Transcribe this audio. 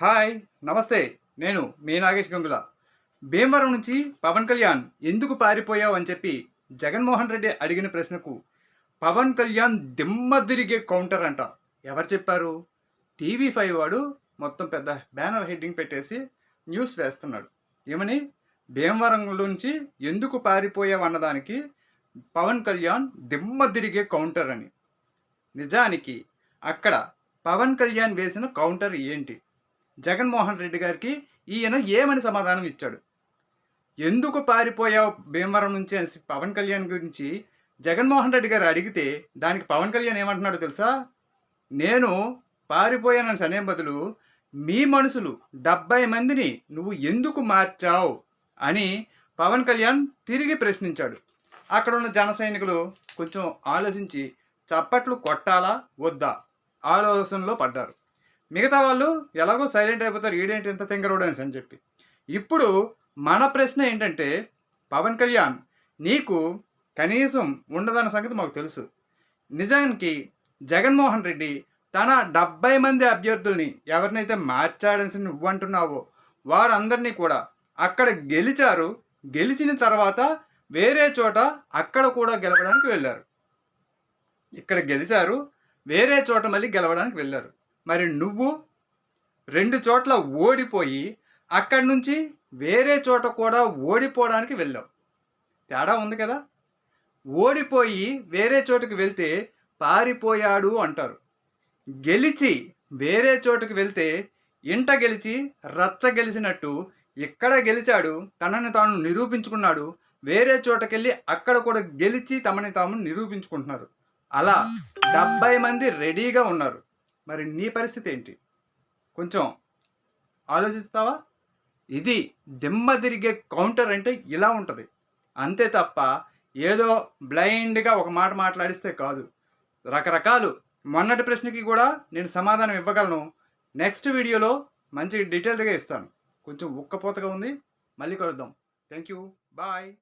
Hi నమస్తే. నేను మీ నాగేష్ గంగుల. భీమవరం నుంచి పవన్ కళ్యాణ్ ఎందుకు పారిపోయావు అని చెప్పి జగన్మోహన్ రెడ్డి అడిగిన ప్రశ్నకు పవన్ కళ్యాణ్ దిమ్మ తిరిగే కౌంటర్ అంట. ఎవరు చెప్పారు? టీవీ ఫైవ్ వాడు మొత్తం పెద్ద బ్యానర్ హెడ్డింగ్ పెట్టేసి న్యూస్ వేస్తున్నాడు. ఏమని? భీమవరం నుంచి ఎందుకు పారిపోయావు అన్నదానికి పవన్ కళ్యాణ్ దిమ్మ తిరిగే కౌంటర్ అని. నిజానికి అక్కడ పవన్ కళ్యాణ్ వేసిన కౌంటర్ ఏంటి? జగన్మోహన్ రెడ్డి గారికి ఈయన ఏమని సమాధానం ఇచ్చాడు? ఎందుకు పారిపోయావు భీమవరం నుంచి అని పవన్ కళ్యాణ్ గురించి జగన్మోహన్ రెడ్డి గారు అడిగితే దానికి పవన్ కళ్యాణ్ ఏమంటున్నాడో తెలుసా? నేను పారిపోయానని సనే బదులు మీ మనుషులు డెబ్బై మందిని నువ్వు ఎందుకు మార్చావు అని పవన్ కళ్యాణ్ తిరిగి ప్రశ్నించాడు. అక్కడ ఉన్న జన సైనికులు కొంచెం ఆలోచించి చప్పట్లు కొట్టాలా? వద్దా? ఆలోచనలో పడ్డారు. మిగతా వాళ్ళు ఎలాగో సైలెంట్ అయిపోతారు ఈడేంటి ఇంత తింగరోడు అని చెప్పి. ఇప్పుడు మన ప్రశ్న ఏంటంటే పవన్ కళ్యాణ్ నీకు కనీసం ఉండదన్న సంగతి మాకు తెలుసు. నిజానికి జగన్మోహన్ రెడ్డి తన డెబ్బై మంది అభ్యర్థుల్ని ఎవరినైతే మార్చాడని నువ్వు అంటున్నావో వారందరినీ కూడా అక్కడ గెలిచారు. గెలిచిన తర్వాత వేరే చోట అక్కడ కూడా గెలవడానికి వెళ్ళారు. ఇక్కడ గెలిచారు వేరే చోట మళ్ళీ గెలవడానికి వెళ్ళారు. మరి నువ్వు రెండు చోట్ల ఓడిపోయి అక్కడి నుంచి వేరే చోట కూడా ఓడిపోవడానికి వెళ్ళావు. తేడా ఉంది కదా? ఓడిపోయి వేరే చోటుకి వెళ్తే పారిపోయాడు అంటారు. గెలిచి వేరే చోటుకి వెళ్తే ఇంట గెలిచి రచ్చ గెలిచినట్టు ఇక్కడ గెలిచాడు తనని తాను నిరూపించుకున్నాడు వేరే చోటకెళ్ళి అక్కడ కూడా గెలిచి తమని తాము నిరూపించుకుంటున్నారు. అలా డెబ్బై మంది రెడీగా ఉన్నారు. మరి నీ పరిస్థితి ఏంటి? కొంచెం ఆలోచిస్తావా? ఇది దిమ్మ తిరిగే కౌంటర్ అంటే ఇలా ఉంటుంది. అంతే తప్ప ఏదో బ్లైండ్గా ఒక మాట మాట్లాడిస్తే కాదు. రకరకాలు. మొన్నటి ప్రశ్నకి కూడా నేను సమాధానం ఇవ్వగలను. నెక్స్ట్ వీడియోలో మంచి డీటెయిల్డ్గా ఇస్తాను. కొంచెం ఉక్కపోతగా ఉంది. మళ్ళీ కలుద్దాం. Thank you bye.